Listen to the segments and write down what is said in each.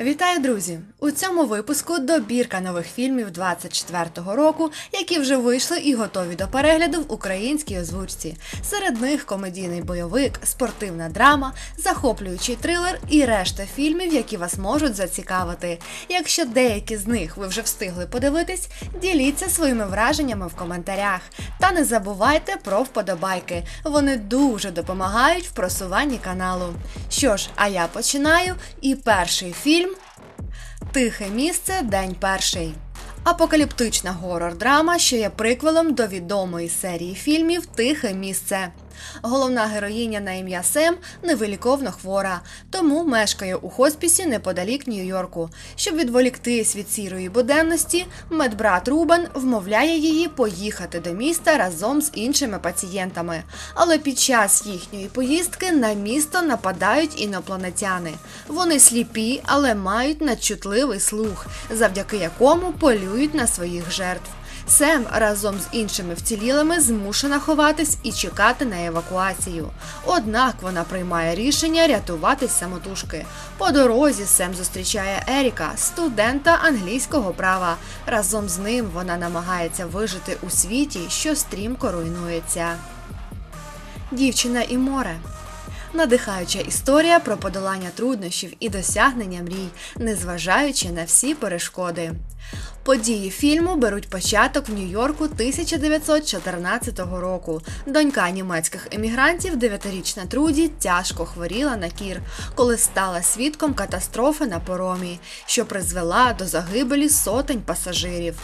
Вітаю, друзі! У цьому випуску добірка нових фільмів 24-го року, які вже вийшли і готові до перегляду в українській озвучці. Серед них комедійний бойовик, спортивна драма, захоплюючий трилер і решта фільмів, які вас можуть зацікавити. Якщо деякі з них ви вже встигли подивитись, діліться своїми враженнями в коментарях. Та не забувайте про вподобайки. Вони дуже допомагають в просуванні каналу. Що ж, а я починаю. І перший фільм Тихе місце, день перший. Апокаліптична горор-драма, що є приквелом до відомої серії фільмів Тихе місце. Головна героїня на ім'я Сем невиліковно хвора, тому мешкає у хоспісі неподалік Нью-Йорку. Щоб відволіктись від сірої буденності, медбрат Рубен вмовляє її поїхати до міста разом з іншими пацієнтами. Але під час їхньої поїздки на місто нападають інопланетяни. Вони сліпі, але мають надчутливий слух, завдяки якому полюють на своїх жертв. Сем разом з іншими вцілілими змушена ховатись і чекати на евакуацію. Однак вона приймає рішення рятуватись самотужки. По дорозі Сем зустрічає Еріка, студента англійського права. Разом з ним вона намагається вижити у світі, що стрімко руйнується. Дівчина і море. Надихаюча історія про подолання труднощів і досягнення мрій, незважаючи на всі перешкоди. Події фільму беруть початок в Нью-Йорку 1914 року. Донька німецьких емігрантів, дев'ятирічна Труді, тяжко хворіла на кір, коли стала свідком катастрофи на поромі, що призвела до загибелі сотень пасажирів.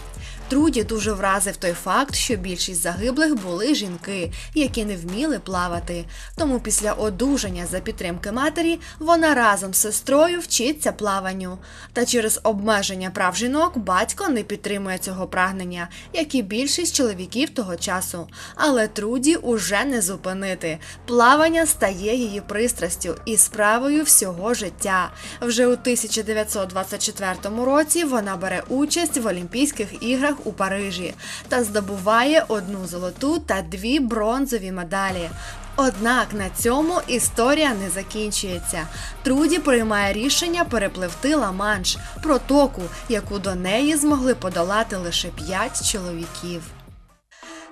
Труді дуже вразив той факт, що більшість загиблих були жінки, які не вміли плавати. Тому після одужання за підтримки матері вона разом з сестрою вчиться плаванню. Та через обмеження прав жінок батько не підтримує цього прагнення, як і більшість чоловіків того часу. Але Труді уже не зупинити. Плавання стає її пристрастю і справою всього життя. Вже у 1924 році вона бере участь в Олімпійських іграх у Парижі та здобуває одну золоту та дві бронзові медалі. Однак на цьому історія не закінчується. Труді приймає рішення перепливти Ла-Манш, протоку, яку до неї змогли подолати лише п'ять чоловіків.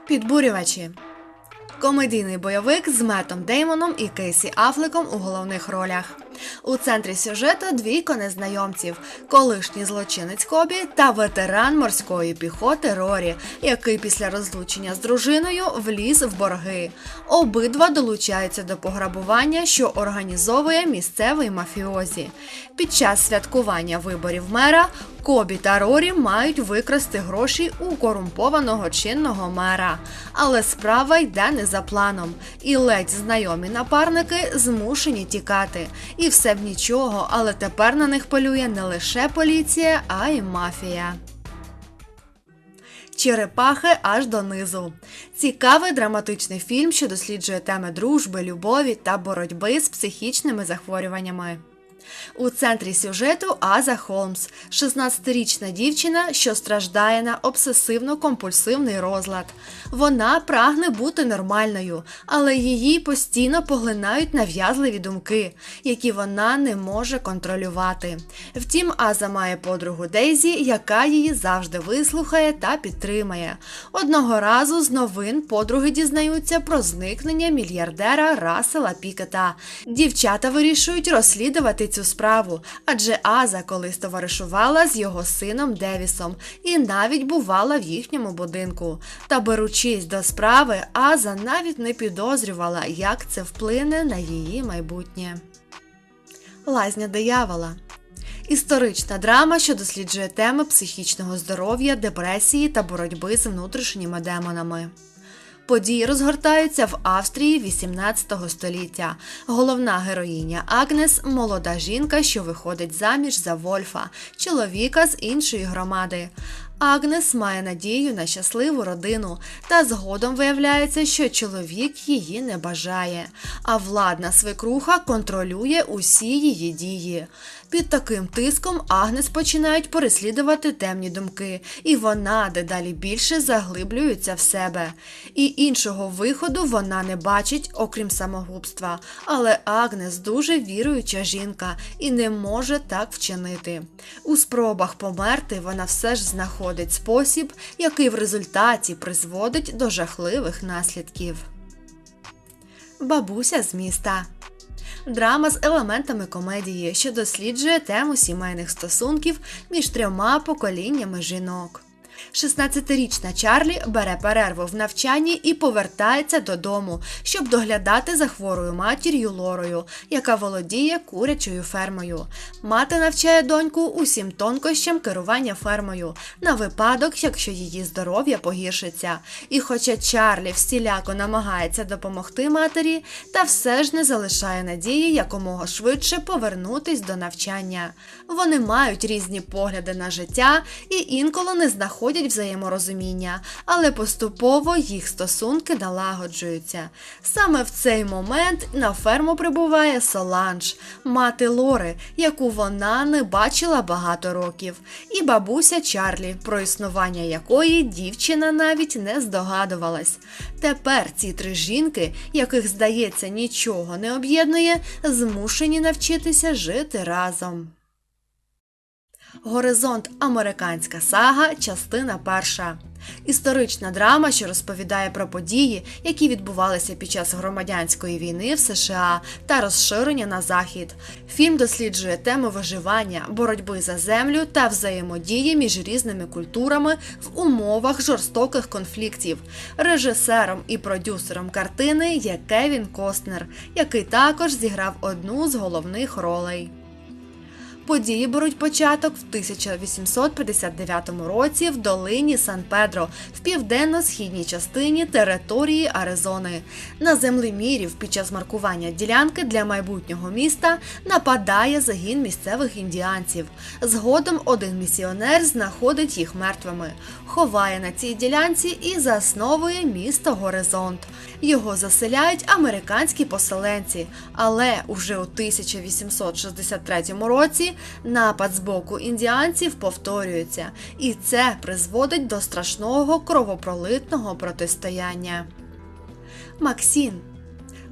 Підбурювачі. Комедійний бойовик з Метом Деймоном і Кейсі Афлеком у головних ролях. У центрі сюжету двійко незнайомців, колишній злочинець Кобі та ветеран морської піхоти Рорі, який після розлучення з дружиною вліз в борги. Обидва долучаються до пограбування, що організовує місцевий мафіозі. Під час святкування виборів мера Кобі та Рорі мають викрасти гроші у корумпованого чинного мера. Але справа йде не за планом, і ледь знайомі напарники змушені тікати. Все б нічого, але тепер на них полює не лише поліція, а й мафія. Черепахи аж донизу. Цікавий драматичний фільм, що досліджує теми дружби, любові та боротьби з психічними захворюваннями. У центрі сюжету Аза Холмс, 16-річна дівчина, що страждає на обсесивно-компульсивний розлад. Вона прагне бути нормальною, але її постійно поглинають нав'язливі думки, які вона не може контролювати. Втім, Аза має подругу Дейзі, яка її завжди вислухає та підтримає. Одного разу з новин подруги дізнаються про зникнення мільярдера Расела Пікета. Дівчата вирішують розслідувати цю справу, адже Аза колись товаришувала з його сином Девісом і навіть бувала в їхньому будинку. Та беручись до справи, Аза навіть не підозрювала, як це вплине на її майбутнє. Лазня диявола Історична драма, що досліджує теми психічного здоров'я, депресії та боротьби з внутрішніми демонами. Події розгортаються в Австрії 18 століття. Головна героїня Агнес молода жінка, що виходить заміж за Вольфа, чоловіка з іншої громади. Агнес має надію на щасливу родину, та згодом виявляється, що чоловік її не бажає, а владна свекруха контролює усі її дії. Під таким тиском Агнес починають переслідувати темні думки, і вона дедалі більше заглиблюється в себе. І іншого виходу вона не бачить, окрім самогубства. Але Агнес дуже віруюча жінка і не може так вчинити. У спробах померти вона все ж знаходить спосіб, який в результаті призводить до жахливих наслідків. Бабуся з міста. Драма з елементами комедії, що досліджує тему сімейних стосунків між трьома поколіннями жінок. 16-річна Чарлі бере перерву в навчанні і повертається додому, щоб доглядати за хворою матір'ю Лорою, яка володіє курячою фермою. Мати навчає доньку усім тонкощам керування фермою на випадок, якщо її здоров'я погіршиться. І хоча Чарлі всіляко намагається допомогти матері, та все ж не залишає надії якомога швидше повернутись до навчання. Вони мають різні погляди на життя і інколи не знаходять взаєморозуміння, але поступово їх стосунки налагоджуються. Саме в цей момент на ферму прибуває Соланж, мати Лори, яку вона не бачила багато років, і бабуся Чарлі, про існування якої дівчина навіть не здогадувалась. Тепер ці три жінки, яких здається нічого не об'єднує, змушені навчитися жити разом. Горизонт Американська сага, частина перша. Історична драма, що розповідає про події, які відбувалися під час громадянської війни в США та розширення на захід. Фільм досліджує тему виживання, боротьби за землю та взаємодії між різними культурами в умовах жорстоких конфліктів. Режисером і продюсером картини є Кевін Костнер, який також зіграв одну з головних ролей. Події беруть початок в 1859 році в долині Сан-Педро в південно-східній частині території Аризони. На землемірів під час маркування ділянки для майбутнього міста нападає загін місцевих індіанців. Згодом один місіонер знаходить їх мертвими, ховає на цій ділянці і засновує місто Горизонт. Його заселяють американські поселенці, але уже у 1863 році напад з боку індіанців повторюється, і це призводить до страшного кровопролитного протистояння. Максін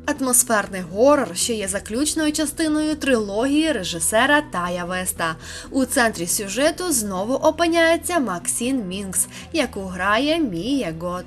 Атмосферний горор, що є заключною частиною трилогії режисера Тая Веста. У центрі сюжету знову опиняється Максін Мінкс, яку грає Мія Гот.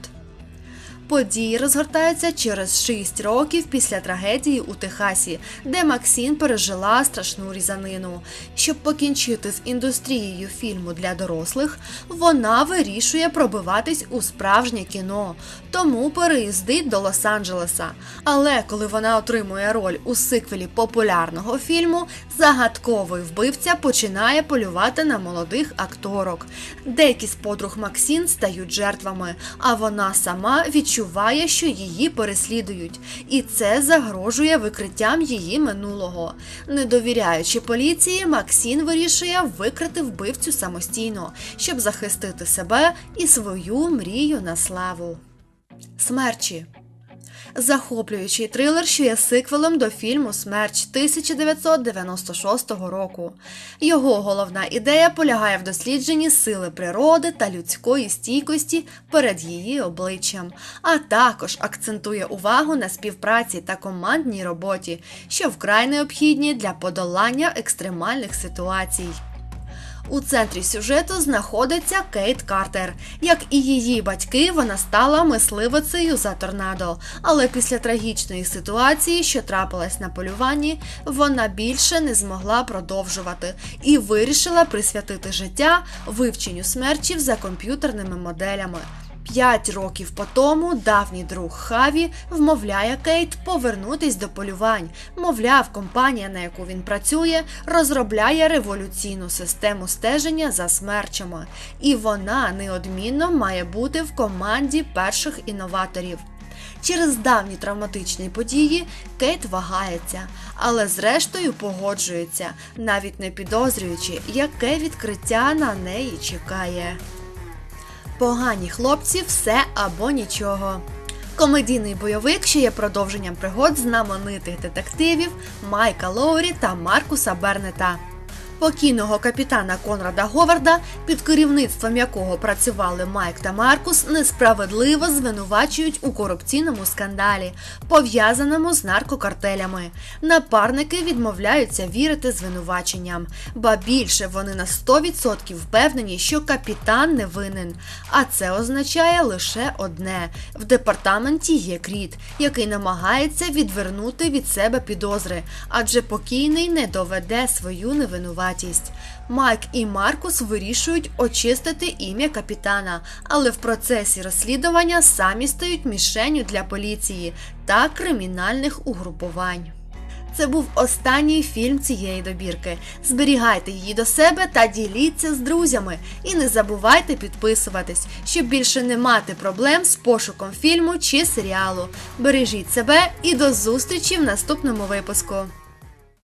Події розгортаються через 6 років після трагедії у Техасі, де Максін пережила страшну різанину. Щоб покінчити з індустрією фільму для дорослих, вона вирішує пробиватись у справжнє кіно, тому переїздить до Лос-Анджелеса. Але коли вона отримує роль у сиквелі популярного фільму, загадковий вбивця починає полювати на молодих акторок. Деякі з подруг Максін стають жертвами, а вона сама відчуває відчуває, що її переслідують, і це загрожує викриттям її минулого. Не довіряючи поліції, Максін вирішує викрити вбивцю самостійно, щоб захистити себе і свою мрію на славу. Смерчі захоплюючий трилер, що є сиквелом до фільму Смерч 1996 року. Його головна ідея полягає в дослідженні сили природи та людської стійкості перед її обличчям, а також акцентує увагу на співпраці та командній роботі, що вкрай необхідні для подолання екстремальних ситуацій. У центрі сюжету знаходиться Кейт Картер. Як і її батьки, вона стала мисливицею за торнадо. Але після трагічної ситуації, що трапилась на полюванні, вона більше не змогла продовжувати і вирішила присвятити життя вивченню смерчів за комп'ютерними моделями. П'ять років по тому давній друг Хаві вмовляє Кейт повернутись до полювань. Мовляв, компанія, на яку він працює, розробляє революційну систему стеження за смерчами, і вона неодмінно має бути в команді перших інноваторів. Через давні травматичні події Кейт вагається, але зрештою погоджується, навіть не підозрюючи, яке відкриття на неї чекає. Погані хлопці все або нічого. Комедійний бойовик, що є продовженням пригод знаменитих детективів Майка Лоурі та Маркуса Бернета. Покійного капітана Конрада Говарда, під керівництвом якого працювали Майк та Маркус, несправедливо звинувачують у корупційному скандалі, пов'язаному з наркокартелями. Напарники відмовляються вірити звинуваченням, ба більше вони на 100% впевнені, що капітан не винен. А це означає лише одне: в департаменті є кріт, який намагається відвернути від себе підозри, адже покійний не доведе свою невинуватість. Майк і Маркус вирішують очистити ім'я капітана, але в процесі розслідування самі стають мішенню для поліції та кримінальних угрупувань. Це був останній фільм цієї добірки. Зберігайте її до себе та діліться з друзями. І не забувайте підписуватись, щоб більше не мати проблем з пошуком фільму чи серіалу. Бережіть себе і до зустрічі в наступному випуску.